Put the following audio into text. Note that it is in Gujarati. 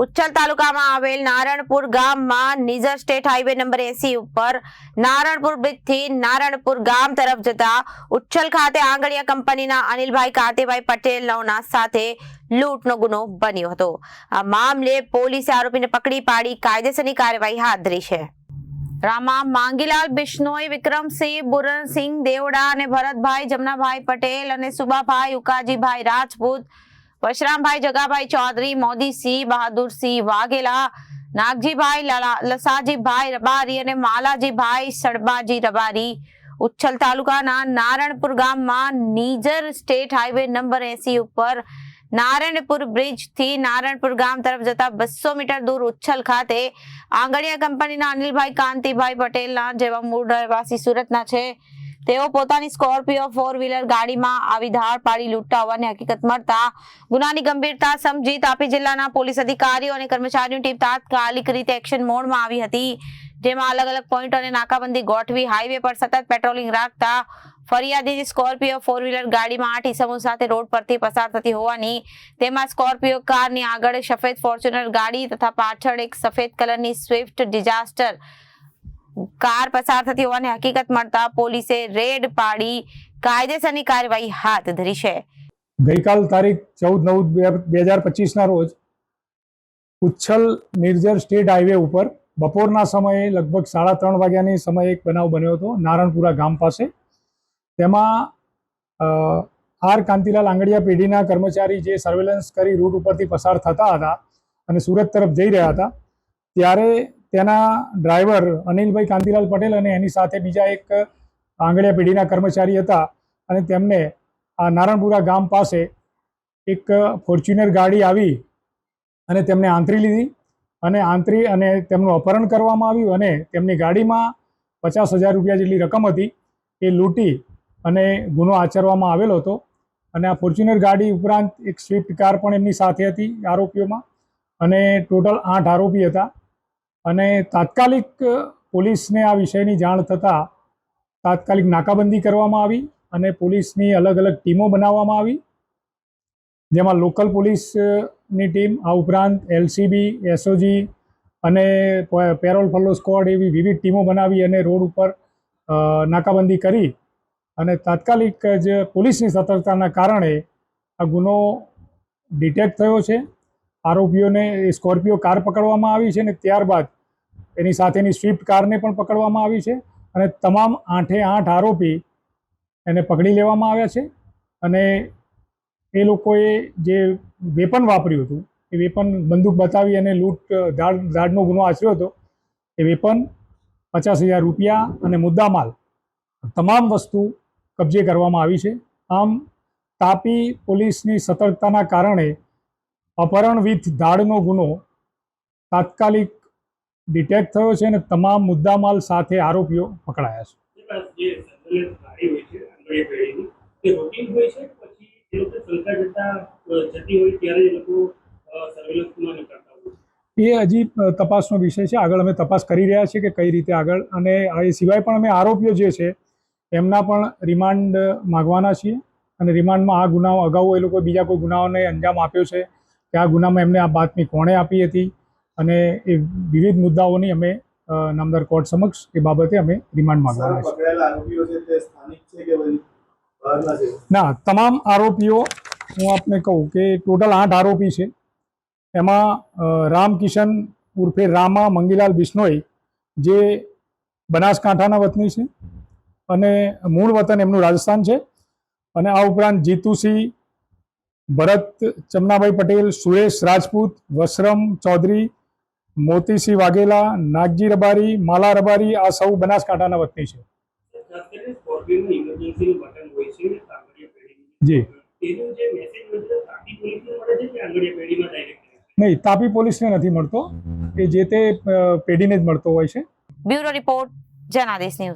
ઉચ્છલ તાલુકામાં આવેલ નારણપુર ગામમાં નિઝર સ્ટેટ હાઈવે નંબર એસી ઉપર નારણપુર બ્રિજથી નારણપુર ગામ તરફ જતા ઉચ્છલ ખાતે આંગળીયા કંપનીના અનિલભાઈ કાંતિભાઈ પટેલ નવના સાથે લૂંટનો ગુનો બન્યો હતો. આ મામલે પોલીસે આરોપીને પકડી પાડી કાયદેસરની કાર્યવાહી હાથ ધરી છે. રામા માંગીલાલ, બિશ્નોઈ, વિક્રમસિંહ, બુરનસિંહ, દેવડા અને ભરતભાઈ, જમનાભાઈ પટેલ અને સુબાભાઈ, ઉકાજીભાઈ રાજપૂત વશરામભાઈ જગાભાઈ ચૌધરી, મોદીસિંહ બહાદુરસિંહ વાઘેલા, નાગજીભાઈ લસાજીભાઈ રબારી અને માલાજીભાઈ સડબાજી રબારી. ઉચ્છલ તાલુકાના નારણપુર ગામમાં નીજર સ્ટેટ હાઈવે નંબર એસી ઉપર નારાયણપુર બ્રિજથી નારાયણપુર ગામ તરફ જતા બસો મીટર દૂર ઉચ્છલ ખાતે આંગણીયા કંપનીના અનિલભાઈ કાંતિભાઈ પટેલના જેવા મૂળ રહેવાસી સુરતના છે. તેઓ પોતાની સ્કોર્પિયો ફોર વ્હીલર ગાડીમાં આવી ધાર પાડી લૂંટતા હોવાની હકીકત મળતા ગુનાની ગંભીરતા સમજી તાપી જિલ્લાના પોલીસ અધિકારીઓ અને કર્મચારીઓની ટીમ તાત્કાલિક રીતે એક્શન મોડમાં આવી હતી, જેમાં અલગ અલગ પોઈન્ટ અને નાકાબંધી ગોઠવી હાઈવે પર સતત પેટ્રોલિંગ રાખતા ફરિયાદીની સ્કોર્પિયો ફોર વ્હીલર ગાડીમાં આઠ ઇસમો સાથે રોડ પરથી પસાર થતી હોવાની, તેમાં સ્કોર્પિયો કારની આગળ સફેદ ફોર્ચ્યુનર ગાડી તથા પાછળ એક સફેદ કલરની સ્વિફ્ટ ડિઝાસ્ટર કાર પસાર થતી હોવાની હકીકત મળતા પોલીસે રેડ પાડી કાયદેસરની કાર્યવાહી હાથ ધરી છે. ગઈકાલ તારીખ ચૌદ નવ બે હજાર પચીસના રોજ ઉચ્છલ નિર્જર સ્ટેટ હાઈવે ઉપર બપોરના સમયે લગભગ સાડા ત્રણ વાગ્યાની સમયે એક બનાવ બન્યો હતો, નારણપુરા ગામ પાસે. તેમાં આર કાંતિલાલ આંગડિયા પેઢીના કર્મચારી જે સર્વેલન્સ કરી રૂટ ઉપરથી પસાર થતા હતા અને સુરત તરફ જઈ રહ્યા હતા, ત્યારે તેના ડ્રાઈવર અનિલભાઈ કાંતિલાલ પટેલ અને એની સાથે બીજા એક આંગળીયા પેઢીના કર્મચારી હતા અને તેમને આ નારણપુરા ગામ પાસે એક ફોર્ચ્યુનર ગાડી આવી અને તેમને આંતરી લીધી અને આંતરી અને તેમનું અપહરણ કરવામાં આવ્યું અને તેમની ગાડીમાં પચાસ હજાર રૂપિયા જેટલી રકમ હતી. એ લૂંટી અને ગુનો આચરવામાં આવેલો હતો અને આ ફોર્ચ્યુનર ગાડી ઉપરાંત એક સ્વિફ્ટ કાર પણ એમની સાથે હતી આરોપીઓમાં અને ટોટલ આઠ આરોપી હતા. અને તાત્કાલિક પોલીસને આ વિષયની જાણ થતાં તાત્કાલિક નાકાબંધી કરવામાં આવી અને પોલીસની અલગ અલગ ટીમો બનાવવામાં આવી, જેમાં લોકલ પોલીસની ટીમ, આ ઉપરાંત એલસીબી, એસઓજી અને પેરોલ ફલો સ્ક્વોડ એવી વિવિધ ટીમો બનાવી અને રોડ ઉપર નાકાબંધી કરી અને તાત્કાલિક જ પોલીસની સતર્કતાના કારણે આ ગુનો ડિટેક્ટ થયો છે. આરોપીઓને સ્કોર્પિયો કાર પકડવામાં આવી છે અને ત્યારબાદ એની સાથેની સ્વિફ્ટ કારને પણ પકડવામાં આવી છે અને તમામ આઠે આઠ આરોપી એને પકડી લેવામાં આવ્યા છે અને એ લોકોએ જે વેપન વાપર્યું હતું, એ વેપન બંદૂક બતાવી અને લૂંટ, ધાડ, ધાડનો ગુનો આચર્યો હતો, એ વેપન પચાસ હજાર રૂપિયા અને મુદ્દામાલ તમામ વસ્તુ કબજે કરવામાં આવી છે. આમ તાપી પોલીસની સતર્કતાના કારણે અપહરણ વિથ ધાડનો ગુનો તાત્કાલિક ડિટેક્ટ થયો છે અને તમામ મુદ્દામાલ સાથે આરોપીઓ પકડાયા છે. એ હજી તપાસનો વિષય છે. આગળ અમે તપાસ કરી રહ્યા છીએ કે કઈ રીતે આગળ. અને એ સિવાય પણ અમે આરોપીઓ જે છે એમના પણ રિમાન્ડ માગવાના છીએ. અને રિમાન્ડમાં આ ગુનાઓ અગાઉ એ લોકો બીજા કોઈ ગુનાઓને અંજામ આપ્યો છે. કે આ ગુનામાં એમને આ બાતમી કોણે આપી હતી અને એ વિવિધ મુદ્દાઓની અમે નામદાર કોર્ટ સમક્ષ એ બાબતે અમે રિમાન્ડ માંગવાના છે ના તમામ આરોપીઓ હું આપને કહું કે ટોટલ આઠ આરોપી છે. એમાં રામકિશન ઉર્ફે રામા મંગીલાલ બિશ્નોઈ જે બનાસકાંઠાના વતની છે અને મૂળ વતન એમનું રાજસ્થાન છે. અને આ ઉપરાંત જીતુસિંહ ભરત, ચમનાભાઈ પટેલ, સુરેશ રાજપૂત, વસરમ ચૌધરી, મોતીસિંહ વાઘેલા, નાગજી રબારી, માલા રબારી, આ સૌ બનાસકાંઠાના વતની છે. જી. નહીં, તાપી પોલીસને નથી મળતો. કે જે તે પેઢીને જ મળતો હોય છે. Bureau report, Janadesh news.